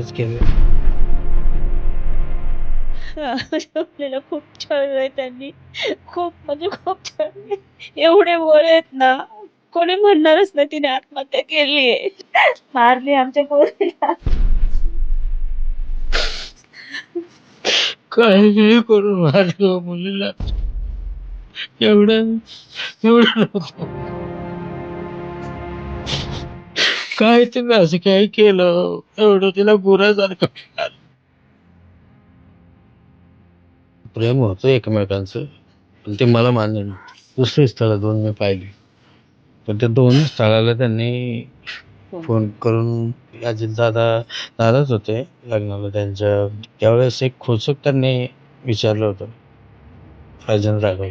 त्याच्यासाठीच केलं आपल्याला खूप छळलंय त्यांनी. खूप म्हणजे खूप छळलंय एवढे वळ आहेत ना कोणी म्हणणारच नाही तिने आत्महत्या केलीये मारली आमच्या पोरीला. काही करून माझ्या मुलीला. एवढं एवढं नको. काय तिने असं काय केलं? एवढं तिला गुरासारखं केलं. प्रेम होतं एकमेकांचं पण ते मला मान्य नव्हतं. दुसरी स्थळं दोन मी पाहिली. पण त्या दोन स्थळाला त्यांनी फोन करून अजित दादा दादाच होते लग्नाला त्यांच्या. त्यावेळेस एक खोचक त्यांनी विचारलं होतं राजन राघव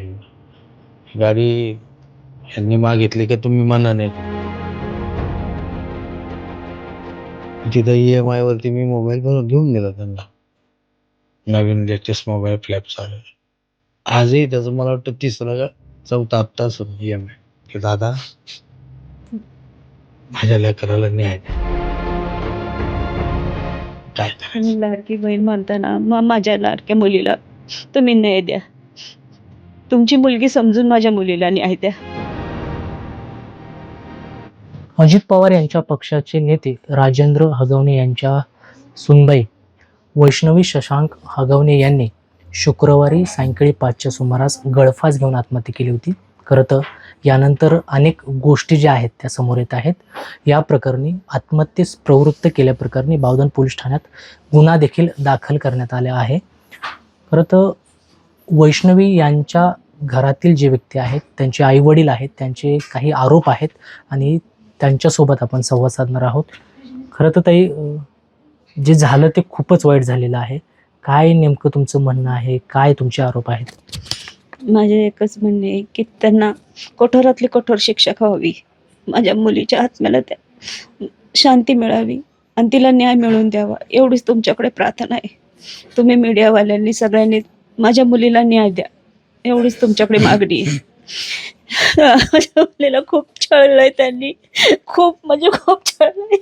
गाडी यांनी मागितली की तुम्ही मनाने तिथं ई एम आयवरती मी मोबाईल भरून घेऊन दिला त्यांना. नवीन लेटेस्ट मोबाईल फ्लॅप चालू आजही त्याचं मला वाटतं तिसरा का चौथा हप्ता असून ई एम आय की दादा माझ्या लेकराला न्याय काय करायचं? लाडकी बहीण म्हणताना मग माझ्या लाडक्या मुलीला तुम्ही न्याय द्या. तुमची मुलगी समजून माझ्या मुलीला न्याय द्या. अजित पवार यांच्या पक्षाचे नेते राजेंद्र हगवणे यांच्या सुनबाई वैष्णवी शशांक हगवणे यांनी शुक्रवारी सायंकाळी पाचच्या सुमारास गळफास घेऊन आत्महत्या केली होती. खरं तर यानंतर अनेक गोष्टी ज्या आहेत त्या समोर येत आहेत. या प्रकरणी आत्महत्येस प्रवृत्त केल्याप्रकरणी बावधन पोलीस ठाण्यात गुन्हा देखील दाखल करण्यात आला आहे. खरं तर वैष्णवी यांच्या घरातील जे व्यक्ती आहेत त्यांचे आईवडील आहेत त्यांचे काही आरोप आहेत आणि त्यांच्यासोबत आपण संवाद साधणार आहोत. खरं तर ताई जे झालं ते खूपच वाईट झालेलं आहे. काय नेमकं तुमचं म्हणणं आहे? काय तुमचे आरोप आहेत? माझे एकच म्हणणे आहे की त्यांना कठोरातली कठोर शिक्षा व्हावी. माझ्या मुलीच्या आत्म्याला त्या शांती मिळावी आणि तिला न्याय मिळवून द्यावा. एवढीच तुमच्याकडे प्रार्थना आहे. तुम्ही मीडियावाल्यांनी सगळ्यांनी माझ्या मुलीला न्याय द्या. एवढीच तुमच्याकडे मागणी आहे. मुलीला खूप छळलंय त्यांनी. खूप म्हणजे खूप छळलंय.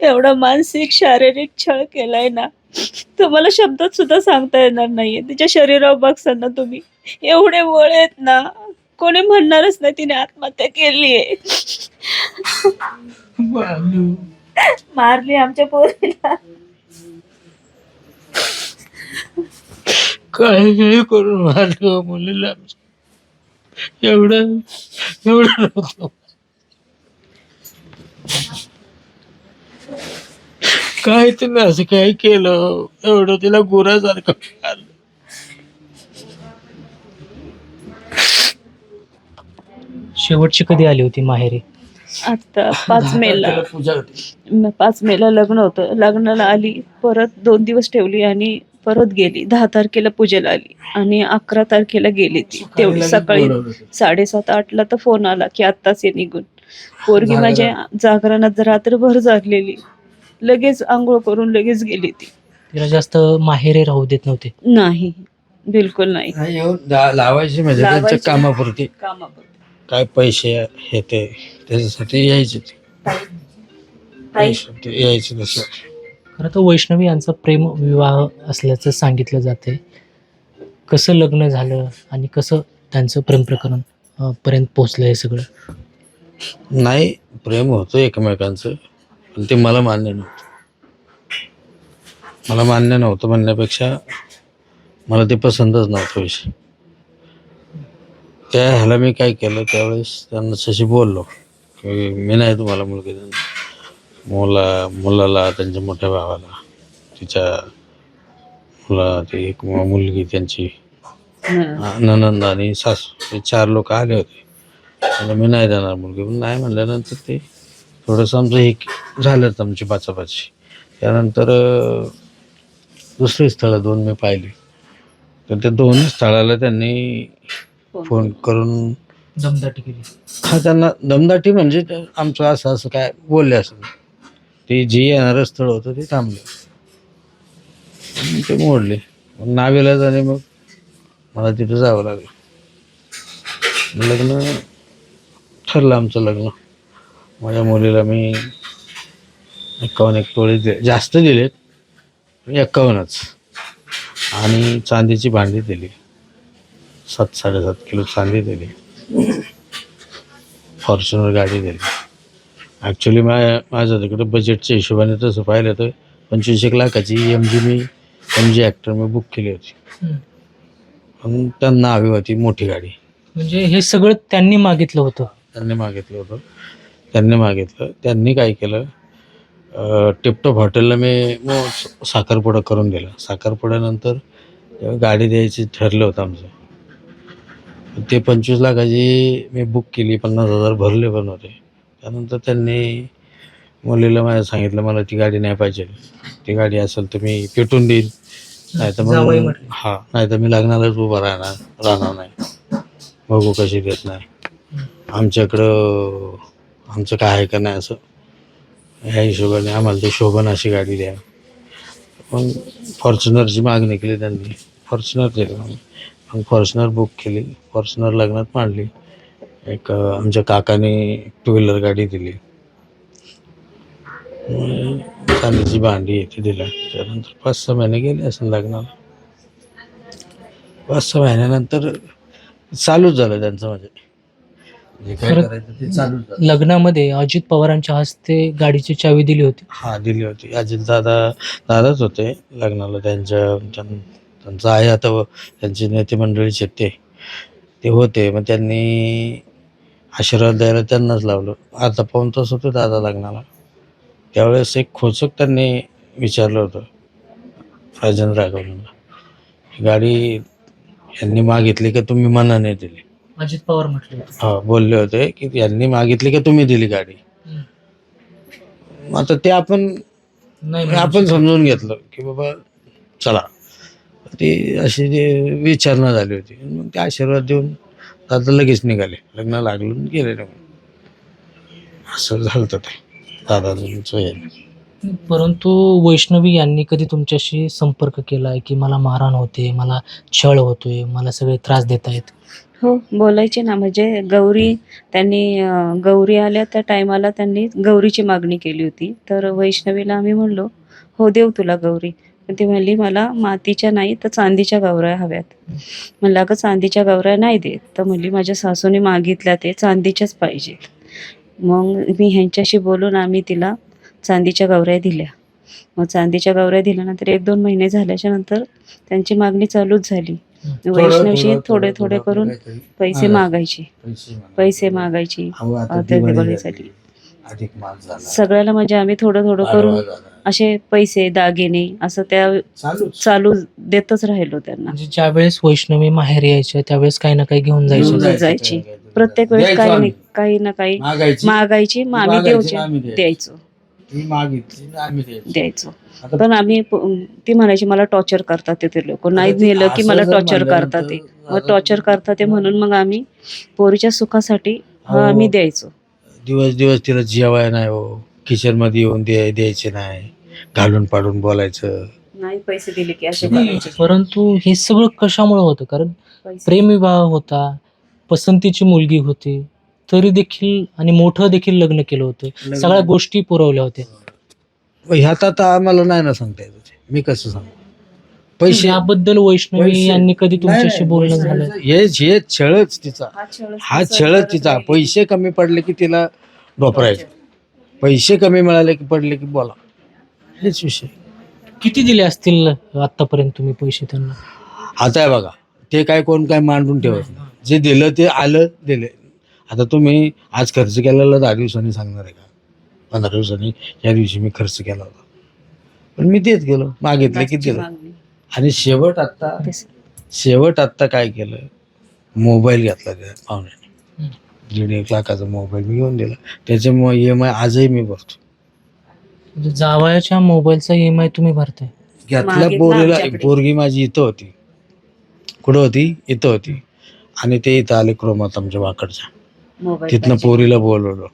एवढा मानसिक शारीरिक छळ केलाय ना तुम्हाला शब्दात सुद्धा सांगता येणार नाहीये. तिच्या शरीरावर बघसाल ना तुम्ही. एवढे वळ आहेत ना कोणी म्हणणारच नाही तिने आत्महत्या केलीये. मारली आमच्या पोरीला. काही करून माझ्या मुलीला एवढं एवढं. काय तुम्ही असं काय केलं? एवढं तिला गुरासारखं केलं. शेवटची कधी आली होती माहेरी? आता पाच मेला. पूजा होती. पाच मेला लग्न होतं. लग्नाला आली परत दोन दिवस ठेवली आणि परत गेली. दहा तारखेला पूजेला आली आणि अकरा तारखेला गेली ती. तेवढी सकाळी साडेसात आठला तर फोन आला की आत्ताच ये निघून. पोरगी माझ्या जागरणात रात्रभर जागलेली. लगेच आंघोळ करून लगेच गेली ती. तिला जास्त माहेरी राहू देत नव्हते. नाही बिलकुल नाही. नाही येऊन ला- लावायची म्हणजे त्यांच्या लावायची. कामापुरती. काय पैसे हे ते त्याच्यासाठी यायचे ते यायचे तसं. खरं तर वैष्णवी यांचा प्रेम विवाह असल्याचं सांगितलं जाते कसं लग्न झालं आणि कसं त्यांचं प्रेम प्रकरण पर्यंत पोहोचलं हे सगळं? नाही प्रेम होतं एकमेकांचं पण ते मला मान्य नव्हतं. मला मान्य नव्हतं म्हणण्यापेक्षा मला ते पसंतच नव्हतं विषय. त्या ह्याला मी काय केलं त्यावेळेस त्यांना तशी बोललो. की मी नाही तुम्हाला मुलगी देणार. मुला मुलाला त्यांच्या मोठ्या भावाला तिच्या मुला ती एक मुलगी त्यांची. ननंद आणि सासू हे चार लोक आले होते. मला मी नाही देणार मुलगी. पण नाही. म्हणल्यानंतर ते थोडंसं आमचं हे झालंच आमची बाचाबाची त्यानंतर दुसरी स्थळं दोन मी पाहिली. तर त्या दोन्ही स्थळाला त्यांनी फोन करून दमदाटी केली. हा त्यांना दमदाटी म्हणजे आमचं असं असं काय बोलले असं. ते जे येणारं स्थळ होतं ते थांबलं. ते मोडले. मग नावेला जाणे मग मला तिथं जावं लागलं. लग्न ठरलं आमचं लग्न. माझ्या मुलीला मी एक्कावन्न एक तोळे दे जास्त दिलेत. एक्कावन्नच आणि चांदीची भांडी दिली. सात साडेसात किलो चांदी दिली. फॉर्च्युनर गाडी दिली. ॲक्च्युली मा माझं तिकडं बजेटच्या हिशोबाने तसं पाहिलं तर पंचवीस एक लाखाची एम जी मी एम जी ॲक्टर मी बुक केली होती. हम्म. पण त्यांना हवी होती मोठी गाडी. म्हणजे हे सगळं त्यांनी मागितलं होतं. त्यांनी मागितलं होतं. त्यांनी मागितलं. त्यांनी काय केलं? अं, टिपटॉप हॉटेलला मी मग साखरपुडा करून दिला. साखरपुड्यानंतर तेव्हा गाडी द्यायची ठरलं होतं आमचं. ते पंचवीस लाखाची मी बुक केली पन्नास हजार भरले पण होते. त्यानंतर त्यांनी मुलीला माझ्या सांगितलं मला ती गाडी नाही पाहिजे. ती गाडी असेल तर मी पेटून देईल नाही तर मग. हा नाही तर मी लग्नालाच उभा राहणार राहणार नाही. बघू कशी देत नाही. आमच्याकडं आमचं काय आहे का नाही असं? ह्या हिशोबाने आम्हाला ते शोभन अशी गाडी द्या. पण फॉर्च्युनरची मागणी केली त्यांनी. फॉर्च्युनर दिली मग फॉर्च्युनर बुक केली. फॉर्च्युनर लग्नात मांडली. एक आमच्या काकाने टू व्हीलर गाडी दिली. चांदीची भांडी आहे ती दिल्या त्यानंतर पाच सहा महिने गेले असं लग्नाला. पाच सहा महिन्यानंतर चालूच झालं त्यांचं म्हणजे. जे काय खरं- करायचं ते चालूच झालं. लग्नामध्ये अजित पवारांच्या हस्ते गाडीची चावी दिली होती. हा दिली होती. अजित दादा दादाच होते लग्नाला. त्यांच्या त्यां- त्यांचं आहे आता व- त्यांचे नेते मंडळीचे ते ते होते. मग त्यांनी आशीर्वाद द्यायला त्यांनाच लावलं. अर्धा पाऊन तास होतो दादा लग्नाला त्यावेळेस एक खोचक त्यांनी विचारलं होतं राजेंद्र राघवनला. गाडी यांनी मागितली का तुम्ही मनाने दिली? अजित पवार म्हटले हा बोलले होते की यांनी मागितली का तुम्ही दिली गाडी. आता ते आपण नाही आपण समजून घेतलं की बाबा चला. ती अशी जे विचारणा झाली होती. मग ते आशीर्वाद देऊन दादा लगेच निघाले. लग्न लागलं गेले निघून असं झालं होतं ते. दादाचं हे. परंतु वैष्णवी यांनी कधी तुमच्याशी संपर्क केलाय की मला मारहाण होते मला छळ होतोय मला सगळे त्रास देत आहेत? हो बोलायचे ना. म्हणजे गौरी त्यांनी अं, गौरी आल्या त्या टायमाला त्यांनी गौरीची मागणी केली होती. तर वैष्णवीला आम्ही म्हणलो हो देऊ तुला गौरी. ती म्हणली मला मातीच्या नाही तर चांदीच्या गौऱ्या हव्यात. म्हणलं अगं चांदीच्या गौऱ्या नाही देत. तर म्हणली माझ्या सासूने मागितल्या ते चांदीच्याच पाहिजेत मग मी ह्यांच्याशी बोलून आम्ही तिला चांदीच्या गौऱ्या दिल्या. मग चांदीच्या गौऱ्या दिल्यानंतर एक दोन महिने झाल्याच्यानंतर त्यांची मागणी चालूच झाली. वैष्णवशी थोडे थोडे करून पैसे मागायचे. पैसे मागायची. दिवाळीसाठी. अधिक मास झाला सगळ्याला म्हणजे आम्ही थोडं थोडं करून झाला. असे पैसे दागिने असं त्या चालूच. चालू देतच राहिलो त्यांना. म्हणजे ज्या वेळेस वैष्णवी माहेर यायच्या त्यावेळेस काही ना काही घेऊन घेऊन जायचे जायचे. प्रत्येक वेळेस काही नाही काही ना काही मागायची. मागायची मग आम्ही मागायची द्यायचे आम्ही द्यायचो. द्यायचो. ती मागितली ना आम्ही द्यायचो. द्यायचो. आता पण आम्ही प- ती म्हणायची मला टॉर्चर करतात ते लोक. नाही आता ती नेलं की असं मला जर टॉर्चर म्हणल्यानंतर करतात ते. मग आता टॉर्चर करतात ते म्हणून मग आम्ही पोरीच्या सुखासाठी हा हो. आम्ही द्यायचो. दिवस दिवस तिला जेवाय नाही हो. किचनमध्ये येऊन द्याय द्यायचे नाही. घालून पाडून बोलायचं. नाही पैसे दिले की असे नाही, करायचे. परंतु हे सगळं कशामुळे होतं? कारण पैसे- प्रेमविवाह होता पसंतीची मुलगी होती तरी देखील आणि मोठं देखील लग्न केलं होतं. सगळ्या गोष्टी पुरवल्या होत्या. ह्यात आता आम्हाला नाही ना सांगता येत. मी कसं सांगू? पैसे याबद्दल वैष्णवी पैसे- यांनी कधी तुमच्याशी बोलणं झालं? हे हे छळच तिचा. हा छळच तिचा. पैसे कमी पडले की तिला डोपरायचं पैसे कमी मिळाले की पडले की बोला. हेच विषय. किती दिले असतील आतापर्यंत तुम्ही पैसे त्यांना? आता आहे बघा ते काय कोण काय मांडून ठेवत नाही. जे दिलं ते आलं दिले. आता तुम्ही आज खर्च केलेला दहा दिवसांनी सांगणार आहे का? पंधरा दिवसांनी. या दिवशी मी खर्च केला होता. पण मी देत गेलो. मागितलं की दिलं. आणि शेवट आत्ता तेच. शेवट आत्ता काय केलं? मोबाईल घेतला त्या पाहुण्याने. दीड एक लाखाचा मोबाईल मी घेऊन दिला. त्याच्यामुळे ई एम आय आजही मी भरतो म्हणजे जावयाच्या मोबाईलचा ई एम आय तुम्ही भरताय. घेतला मागितला पोरीला. आमच्याकडे. पोरगी माझी इथं होती. कुठं होती? इथं होती. आणि ते इथं आले क्रोमात आमच्या वाकडच्या. मोबाईल तिथनं पाहिजे. पोरीला बोलवलं.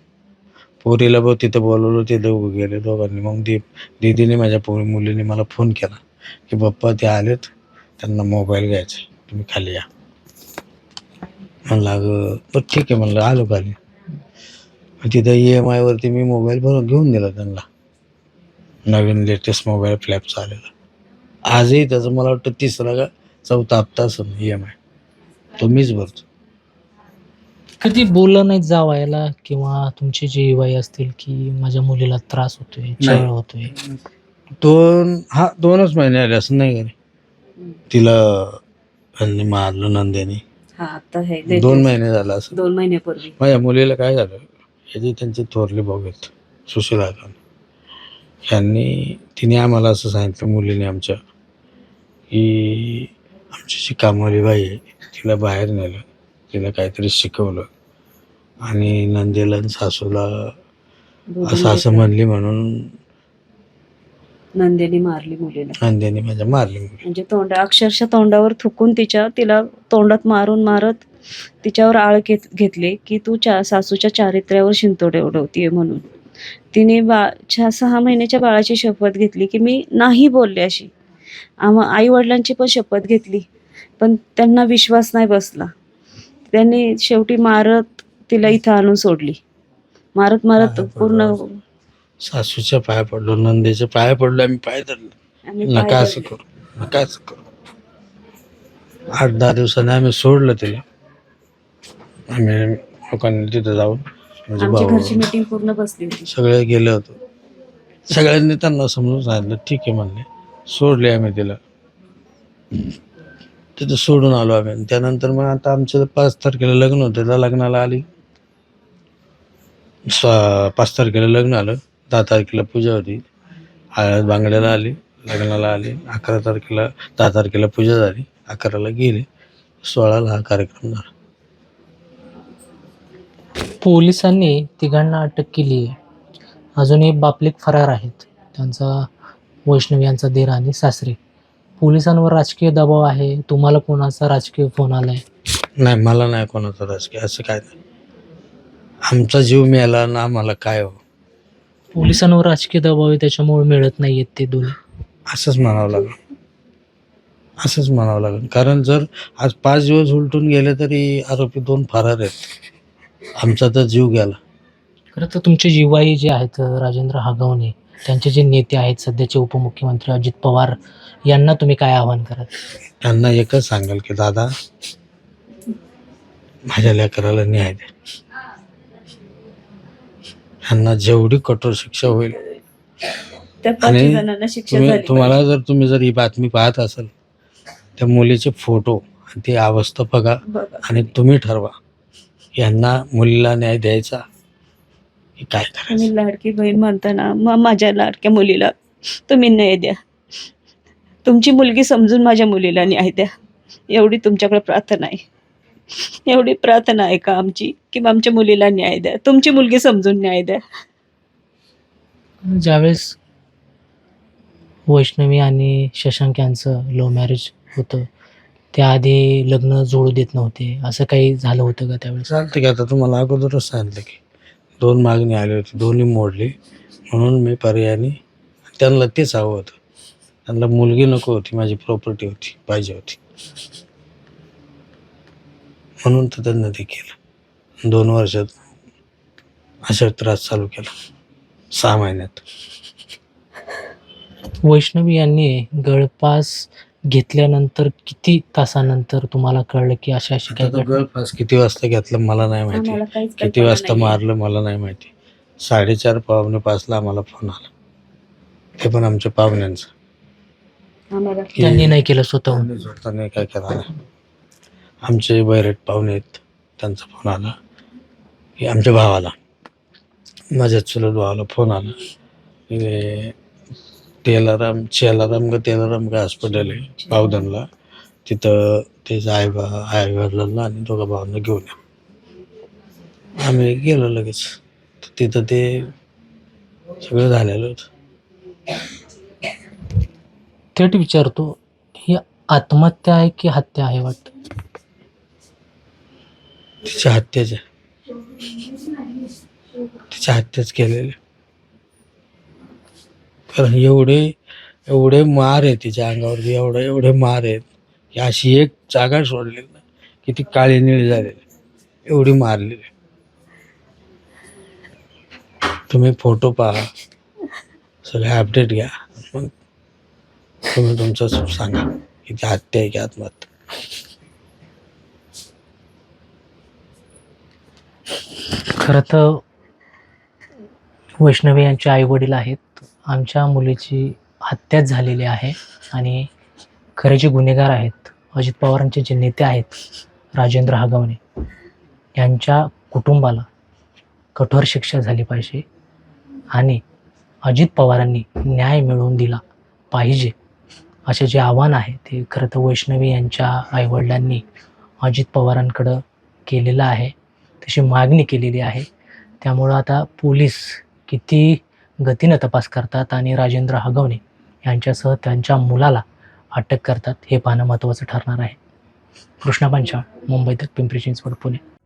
पोरीला बघ तिथं बोलवलं ते दोघं गेले दोघांनी. मग दी दीदीने माझ्या पोरी मुलीने मला फोन केला. की पप्पा ते आलेत. त्यांना मोबाईल घ्यायचा. तुम्ही खाली या. म्हणलं अगं बरं ठीक आहे म्हणलं आलो खाली. तिथं ई एम आयवरती मी मोबाईल भरून घेऊन दिला त्यांना. नवीन लेटेस्ट मोबाईल फ्लॅपचा आलेला आजही त्याचं मला वाटतं तिसरा का चौथा हप्ता असेल ई एम आय तो मीच भरतो. कधी बोललं नाही जावायला किंवा तुमचे जे वय असतील की माझ्या मुलीला त्रास होतोय छळ होतोय? दोन हा दोनच महिने आले असं नाही का रे? तिला यांनी मारलं नंद्याने हा आता हे दोन महिने झाला असं. दोन महिन्यापूर्वी. माझ्या मुलीला काय झालं? हे जे त्यांचे थोरले भाऊ आहेत सुशील आगान यांनी तिने आम्हाला असं सांगितलं मुलीने आमच्या की आमची जी कामवाली बाई आहे तिला बाहेर नेलं. तिला काहीतरी शिकवलं. आणि नंदेला आणि सासूला असं असं म्हणली म्हणून नंदेने मारली मुलीला. नंद्याने माझ्या मारली म्हणजे तोंड अक्षरशः तोंडावर थुकून तिच्या तिला तोंडात मारून मारत तिच्यावर आळ घेत घेतले की तू चा सासूच्या चारित्र्यावर शिंतोडे उडवतीये म्हणून. तिने बा च्या सहा महिन्याच्या बाळाची शपथ घेतली की मी नाही बोलले अशी. आम आई वडिलांची पण शपथ घेतली पण त्यांना विश्वास नाही बसला. त्यांनी शेवटी मारत तिला इथं आणून सोडली. मारत मारत पूर्ण सासूच्या पाया पडलो नंदेच्या पाया पडलो आम्ही पाय धरले. नका असं करू नका असं करू. आठ दहा दिवसाने आम्ही सोडलं तिला आम्ही लोकांनी तिथं जाऊन म्हणजे आमची घरची भाऊ मीटिंग पूर्ण बसली होती. सगळे गेले होतो. सगळ्यांनी त्यांना समजून सांगितलं ठीक आहे म्हणले. सोडले आम्ही तिला. तिथं सोडून आलो आम्ही. त्यानंतर मग आता आमचं पाच तारखेला लग्न होतं. त्या लग्नाला आली. पाच तारखेला लग्न आलं. दहा तारखेला पूजा होती. हळद बांगड्याला आली लग्नाला आली अकरा तारखेला दहा तारखेला पूजा झाली अकराला गेली. सोळाला हा कार्यक्रम झाला. पोलिसांनी तिघांना अटक केली आहे. अजूनही बापलेक फरार आहेत. त्यांचा वैष्णव यांचा देर आणि सासरे. पोलिसांवर राजकीय दबाव आहे. तुम्हाला कोणाचा राजकीय फोन आलाय? नाही मला नाही कोणाचं राजकीय असं काय नाही. आमचा जीव मिळाला ना आम्हाला काय हो? पोलिसांवर राजकीय दबाव आहे त्याच्यामुळे मिळत नाहीयेत ते दोन्ही. असंच म्हणावं लागेल. असंच म्हणावं लागेल. कारण जर आज पाच दिवस उलटून गेले तरी आरोपी दोन फरार आहेत. आमचा तर जीव गेला. खरं तर तुमचे जीवाई जे आहेत राजेंद्र हागवणे त्यांचे जे नेते आहेत सध्याचे उपमुख्यमंत्री अजित पवार यांना तुम्ही काय आवाहन कराल? त्यांना एकच सांगाल की दादा माझ्या लेकराला न्याय द्या त्यांना जेवढी कठोर शिक्षा होईल. त्या पाच आणि जणांना शिक्षा तुम्ही झाली तुम्हाला जर तुम्ही जर ही बातमी पाहत असाल त्या मुलीचे फोटो आणि ती अवस्था बघा पाहिजे. बघा. आणि तुम्ही ठरवा यांना मुलीला न्याय द्यायचा की काय करायचं? तुम्ही लाडकी बहीण म्हणताना मग माझ्या लाडक्या मुलीला तुम्ही न्याय द्या. तुमची मुलगी समजून माझ्या मुलीला न्याय द्या. एवढी तुमच्याकडे प्रार्थना आहे. एवढी प्रार्थना आहे का आमची? की आमच्या मुलीला न्याय द्या. तुमची मुलगी समजून न्याय द्या. ज्यावेळेस वैष्णवी आणि शशांक यांचं लव्ह मॅरेज होतं त्याआधी लग्न जोडू देत नव्हते. असं काही झालं होतं का त्यावेळेस? चालतं की आता तुम्हाला अगोदरच सांगितलं की दोन मागणी आली होती दोन्ही मोडली. म्हणून मी पर्यायाने त्यांना तेच हवं होतं. त्यांना मुलगी नको होती माझी प्रॉपर्टी होती पाहिजे होती. म्हणून तर त्यांना ते केलं. दोन वर्षात अशा त्रास चालू केला. सहा महिन्यात. वैष्णवी यांनी गळपास घेतल्यानंतर किती तासानंतर तुम्हाला कळलं की अशा अशी घटना- गळफास किती वाजता घेतला मला नाही माहिती. आम्हाला काहीच किती कल्पना वाजता नाहीये. मारलं मला नाही माहिती. साडेचार पावणे पाचला आम्हाला फोन आला. ते पण आमच्या पाहुण्यांचा. आम्हाला त्यांनी नाही केलं स्वतःहून. स्वतःने काय केला नाही. आमचे बैरेट पाहुणे आहेत. त्यांचा फोन आला. की आमच्या भावाला. माझ्या चुलत भावाला फोन आला. की तेलाराम चेलाराम का तेलाराम का हॉस्पिटल आहे पावधनला तिथं तेच आई बा आई वडिलांना आणि दोघा भावांना घेऊन या. आम्ही गेलो लगेच. तर तिथं ते सगळं झालेलं होतं. थेट विचारतो ही आत्महत्या आहे की हत्या आहे वाटतं? तिच्या हत्याच्या तिच्या हत्याच केलेले. कारण एवढे एवढे मार आहे तिच्या अंगावरती एवढे एवढे मार आहेत. की अशी एक जागा सोडलेली ना की ती काळी निळी झालेली. एवढी मारलेली. तुम्ही फोटो पहा. सगळे अपडेट घ्या. मग तुम्ही तुमचं सांगा. की ती हत्या आहे की आत्महत्या? खरं तर वैष्णवी यांचे आई वडील आहेत. आमच्या मुलीची हत्याच झालेली आहे आणि खरे जे गुन्हेगार आहेत अजित पवारांचे जे नेते आहेत राजेंद्र हागवणे यांच्या कुटुंबाला कठोर शिक्षा झाली पाहिजे आणि अजित पवारांनी न्याय मिळवून दिला पाहिजे असे जे आव्हान आहे ते खरं तर वैष्णवी यांच्या आईवडिलांनी अजित पवारांकडं केलेलं आहे. तशी मागणी केलेली आहे. त्यामुळं आता पोलीस किती गतीनं तपास करतात आणि राजेंद्र हगवणे यांच्यासह त्यांच्या मुलाला अटक करतात हे पाहणं महत्त्वाचं ठरणार आहे. कृष्णा पंचाळ मुंबईत पिंपरी चिंचवड पुणे.